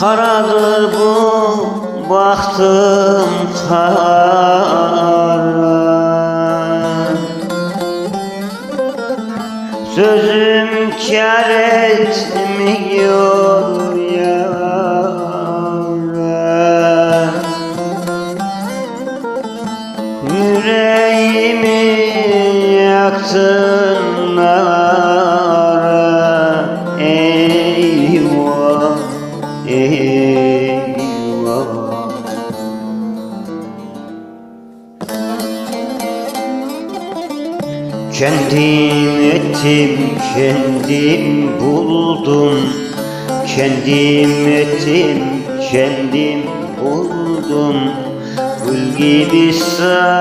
Karadır bu baktım kara Sözüm kar etmiyor yâre Yüreğimi yaktın nara Kendim ettim, kendim buldum. Kendim ettim, kendim buldum. Gül gibi sararıp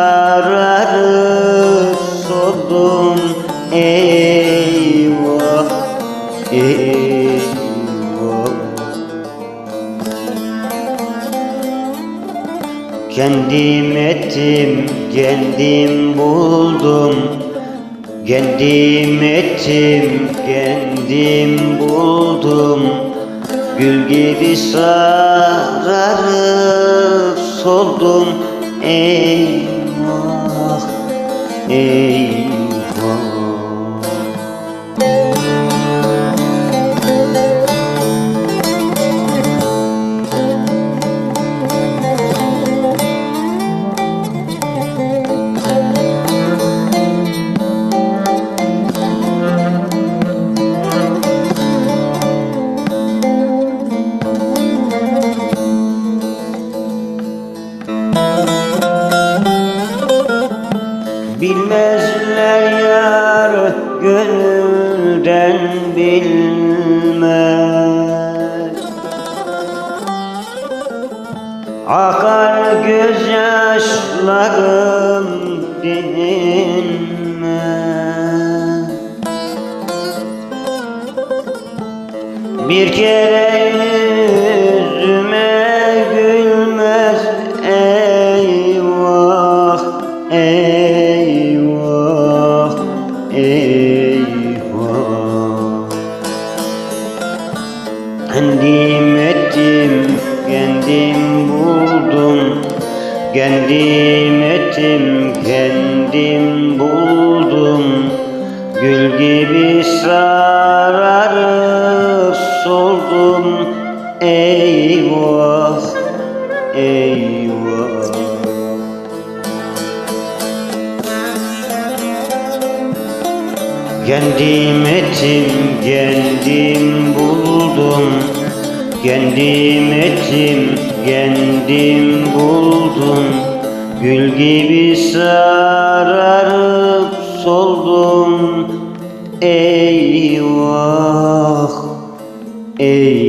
soldum Eyvah, eyvah. Kendim ettim, kendim buldum Kendim ettim, kendim buldum. Gül gibi sararıp soldum. Eyvah, eyvah Bilmezler yar gönülden bilmez. Akar gözyaşlarım dinmez. Bir kere Kendim ettim, kendim buldum. Kendim ettim, kendim buldum. Gül gibi sararıp soldum Eyvah, eyvah. Kendim ettim, kendim buldum Kendim ettim, kendim buldum. Gül gibi sararıp soldum. Eyvah, eyvah